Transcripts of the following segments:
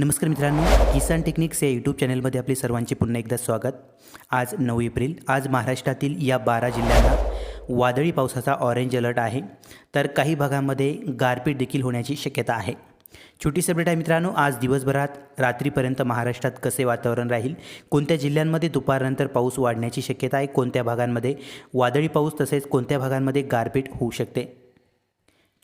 नमस्कार मित्रांनो किसान टेक्निक्स या यूट्यूब चॅनलमध्ये आपले सर्वांचे पुन्हा एकदा स्वागत. आज नऊ एप्रिल आज महाराष्ट्रातील या बारा जिल्ह्यांना वादळी पावसाचा ऑरेंज अलर्ट आहे. तर काही भागांमध्ये गारपीट देखील होण्याची शक्यता आहे. छोटी अपडेट आहे मित्रांनो आज दिवसभरात रात्रीपर्यंत महाराष्ट्रात कसे वातावरण राहील? कोणत्या जिल्ह्यांमध्ये दुपारनंतर पाऊस वाढण्याची शक्यता आहे? कोणत्या भागांमध्ये वादळी पाऊस तसेच कोणत्या भागांमध्ये गारपीट होऊ शकते?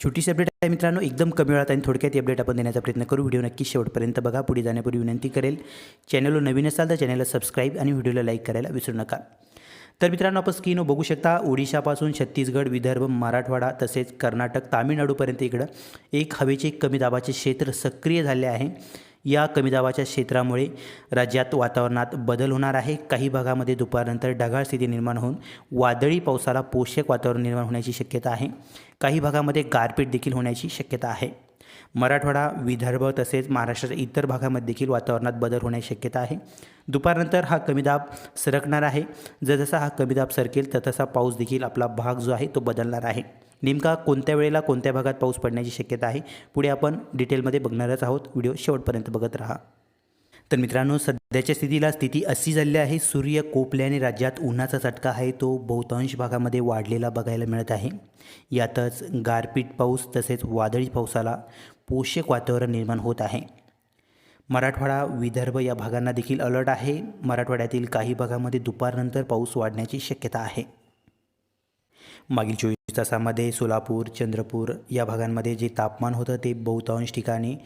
छोटीशी अपडेट आहे मित्रांनो. एकदम कमी वेळात आणि थोडक्यात अपडेट आपण देण्याचा प्रयत्न करू. व्हिडिओ नक्की शेवटपर्यंत बघा. पुढे जाण्यापूर्वी विनंती करेल चॅनलवर नवीन असाल तर चॅनलला सबस्क्राईब आणि व्हिडिओला लाईक करायला विसरू नका. तर मित्रांनो आपण स्क्रीनवर बघू शकता ओडिशापासून छत्तीसगड विदर्भ मराठवाडा तसेच कर्नाटक तामिळनाडूपर्यंत इकडं एक हवेचे कमी दाबाचे क्षेत्र सक्रिय झाले आहे. या कमी दाबाच्या क्षेत्रामुळे राज्यात वातावरणात बदल होणार आहे. काही भागामध्ये दुपारनंतर ढगाळ स्थिती निर्माण होऊन वादळी पावसाला पोषक वातावरण निर्माण होण्याची शक्यता आहे. काही भागामध्ये गारपीट देखील होण्याची शक्यता आहे. मराठवाडा विदर्भ तसेच महाराष्ट्राच्या इतर भागामध्ये देखील वातावरणात बदल होण्याची शक्यता आहे. दुपारनंतर हा कमी दाब सरकणार आहे. जसजसा हा कमी दाब सरकेल तसा पाऊस देखील आपला भाग जो आहे तो बदलणार आहे. नेमका कोणत्या वेळेला कोणत्या भागात पाऊस पडण्याची शक्यता आहे? पुढे आपण डिटेलमध्ये बघणारच आहोत. व्हिडिओ शेवटपर्यंत बघत राहा. तर मित्रांनो सध्याच्या स्थितीला स्थिती अशी झाली आहे सूर्य कोपल्याने राज्यात उन्हाचा चटका आहे तो बहुतांश भागामध्ये वाढलेला बघायला मिळत आहे. यातच गारपीट पाऊस तसेच वादळी पावसाला पोषक वातावरण निर्माण होत आहे. मराठवाडा विदर्भ या भागांना देखील अलर्ट आहे. मराठवाड्यातील काही भागामध्ये दुपारनंतर पाऊस वाढण्याची शक्यता आहे. मागील चोवीस तासामध्ये सोलापूर चंद्रपूर या भागांमध्ये जे तापमान होतं ते बहुतांश ठिकाणी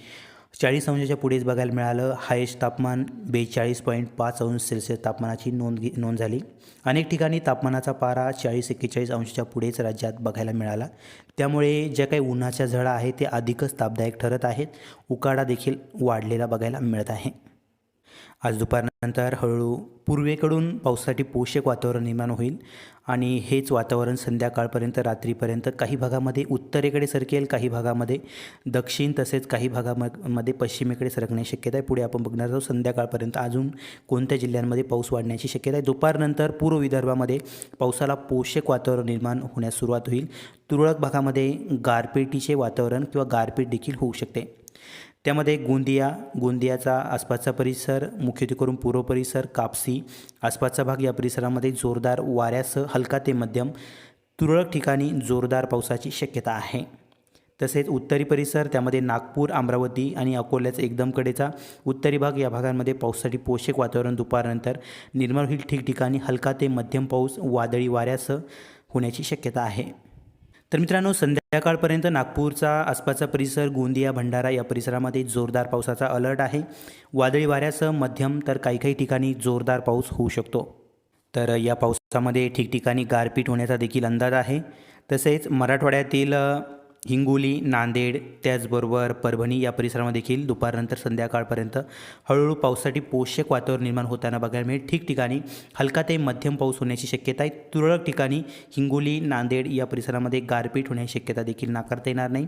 चाळीस अंशाच्या पुढेच बघायला मिळालं. हायेस्ट तापमान बेचाळीस पॉईंट पाच अंश सेल्सिअस तापमानाची नोंद नोंद झाली. अनेक ठिकाणी तापमानाचा पारा चाळीस एक्केचाळीस अंशाच्या पुढेच राज्यात बघायला मिळाला. त्यामुळे ज्या काही उन्हाच्या झळा आहेत ते अधिकच तापदायक ठरत आहेत. उकाडा देखील वाढलेला बघायला मिळत आहे. आज दुपारनंतर हळूहळू पूर्वेकडून पावसासाठी पोषक वातावरण निर्माण होईल आणि हेच वातावरण संध्याकाळपर्यंत रात्रीपर्यंत काही भागामध्ये उत्तरेकडे सरकेल काही भागामध्ये दक्षिण तसेच काही भागामध्ये पश्चिमेकडे सरकण्याची शक्यता आहे. पुढे आपण बघणार आहोत संध्याकाळपर्यंत अजून कोणत्या जिल्ह्यांमध्ये पाऊस वाढण्याची शक्यता आहे. दुपारनंतर पूर्व विदर्भामध्ये पावसाला पोषक वातावरण निर्माण होण्यास सुरुवात होईल. तुरळक भागामध्ये गारपेटीचे वातावरण किंवा गारपीट देखील होऊ शकते. त्यामध्ये गोंदिया गोंदियाचा आसपासचा परिसर मुख्यत्वे करून पूर्व परिसर कापसी आसपासचा भाग या परिसरामध्ये जोरदार वाऱ्यासह हलका ते मध्यम तुरळक ठिकाणी जोरदार पावसाची शक्यता आहे. तसेच उत्तरी परिसर त्यामध्ये नागपूर अमरावती आणि अकोल्याचा एकदम कडेचा उत्तरी भाग या भागांमध्ये पावसासाठी पोषक वातावरण दुपारनंतर निर्माण होईल. ठिकठिकाणी हलका ते मध्यम पाऊस वादळी वाऱ्यासह होण्याची शक्यता आहे. तर मित्रांनो संध्याकाळपर्यंत नागपूरचा आसपासचा परिसर गोंदिया भंडारा या परिसरामध्ये जोरदार पावसाचा अलर्ट आहे. वादळी वाऱ्यासह मध्यम तर काही काही ठिकाणी जोरदार पाऊस होऊ शकतो. तर या पावसामध्ये ठिकठिकाणी गारपीट होण्याचा देखील अंदाज आहे. तसेच मराठवाड्यातील हिंगोली नांदेड त्याचबरोबर परभणी या परिसरामध्ये देखील दुपारनंतर संध्याकाळपर्यंत हळूहळू पावसासाठी पोषक वातावरण निर्माण होताना बघायला मिळेल. ठिकठिकाणी हलका ते मध्यम पाऊस होण्याची शक्यता आहे. तुरळक ठिकाणी हिंगोली नांदेड या परिसरामध्ये गारपीट होण्याची शक्यता देखील नाकारता येणार नाही.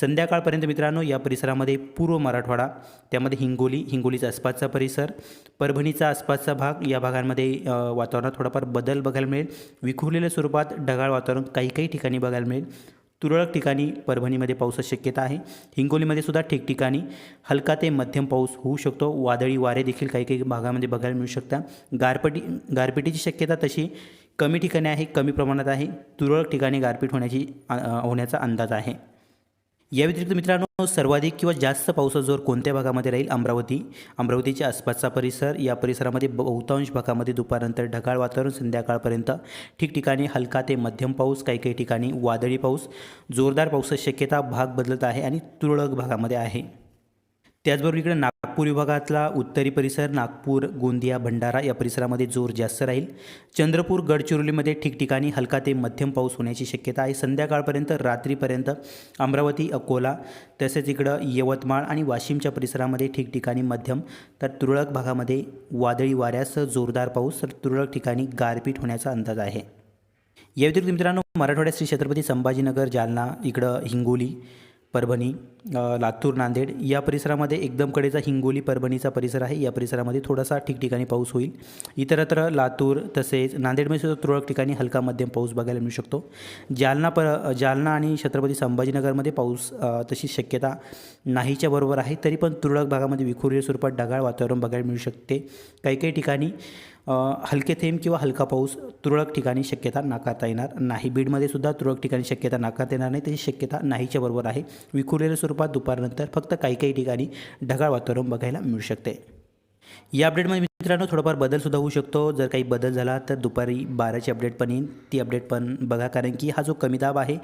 संध्याकाळपर्यंत मित्रांनो या परिसरामध्ये पूर्व मराठवाडा त्यामध्ये हिंगोली हिंगोलीचा आसपासचा परिसर परभणीचा आसपासचा भाग या भागांमध्ये वातावरणात थोडाफार बदल बघायला मिळेल. विखुरलेल्या स्वरूपात ढगाळ वातावरण काही काही ठिकाणी बघायला मिळेल. तुरळक ठिकाणी परभणीमध्ये पावसाची शक्यता आहे. हिंगोलीमध्ये सुद्धा ठिकठिकाणी हलका ते मध्यम पाऊस होऊ शकतो. वादळी वारे देखील काही काही भागामध्ये बघायला मिळू शकतात गारपटी गारपिटीची शक्यता तशी कमी ठिकाणी आहे कमी प्रमाणात आहे. तुरळक ठिकाणी गारपीट होण्याची होण्याचा अंदाज आहे. या व्यतिरिक्त मित्रांनो सर्वाधिक किंवा जास्त पावसाचा जोर कोणत्या भागामध्ये राहील? अमरावती. अमरावतीच्या आसपासचा परिसर या परिसरामध्ये बहुतांश भागामध्ये दुपारनंतर ढगाळ वातावरण संध्याकाळपर्यंत ठिकठिकाणी हलका ते मध्यम पाऊस काही काही ठिकाणी वादळी पाऊस. जोरदार पावसाची शक्यता भाग बदलत आहे आणि तुरळक भागामध्ये आहे. त्याचबरोबर इकडे नागपूर विभागातला उत्तरी परिसर नागपूर गोंदिया भंडारा या परिसरामध्ये जोर जास्त राहील. चंद्रपूर गडचिरोलीमध्ये ठिकठिकाणी हलका ते मध्यम पाऊस होण्याची शक्यता आहे. संध्याकाळपर्यंत रात्रीपर्यंत अमरावती अकोला तसेच इकडं यवतमाळ आणि वाशिमच्या परिसरामध्ये ठिकठिकाणी मध्यम तर तुरळक भागामध्ये वादळी वाऱ्यासह जोरदार पाऊस तर तुरळक ठिकाणी गारपीट होण्याचा अंदाज आहे. या व्यतिरिक्त मित्रांनो मराठवाड्यात श्री छत्रपती संभाजीनगर जालना इकडं हिंगोली परभणी लातूर नांदेड या परिसरामध्ये एकदम कडेचा हिंगोली परभणीचा परिसर आहे. या परिसरामध्ये थोडासा ठिकठिकाणी पाऊस होईल. इतरत्र लातूर तसेच नांदेडमध्ये सुद्धा तुरळक ठिकाणी हलका मध्यम पाऊस बघायला मिळू शकतो. जालना पर जालना आणि छत्रपती संभाजीनगरमध्ये पाऊस तशी शक्यता नाहीच्या बरोबर आहे. तरी पण तुरळक भागामध्ये विखुरलेल्या स्वरूपात ढगाळ वातावरण बघायला मिळू शकते. काही काही ठिकाणी हलके थेंब किंवा हलका पाऊस तुरळक ठिकाणी शक्यता नाकारता येणार नाही. बीडमध्ये सुद्धा तुरळक ठिकाणी शक्यता नाकारता येणार नाही. त्याची शक्यता नाहीच्या बरोबर आहे. विखुरलेल्या स्वरूपात दुपारनंतर फक्त काही काही ठिकाणी ढगाळ वातावरण बघायला मिळू शकते. या अपडेटमध्ये मित्रांनो थोडाफार बदलसुद्धा होऊ शकतो. जर काही बदल झाला तर दुपारी बाराची अपडेट पण येईल. ती अपडेट पण बघा कारण की हा जो कमी दाब आहे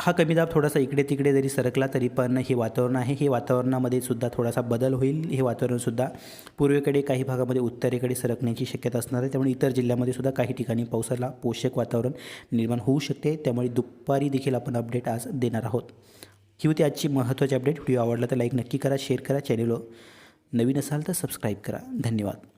हा कमी दाब थोडासा इकडे तिकडे जरी सरकला तरी पण हे वातावरण आहे. हे वातावरणामध्ये सुद्धा थोडासा बदल होईल. हे वातावरणसुद्धा पूर्वेकडे काही भागामध्ये उत्तरेकडे सरकण्याची शक्यता असणार आहे. त्यामुळे इतर जिल्ह्यामध्ये सुद्धा काही ठिकाणी पावसाला पोषक वातावरण निर्माण होऊ शकते. त्यामुळे दुपारी देखील आपण अपडेट आज देणार आहोत. ही होती आजची महत्त्वाची अपडेट व्हिडिओ आवडला तर लाईक नक्की करा शेअर करा. चॅनेलवर नवीन असाल तर सबस्क्राईब करा. धन्यवाद.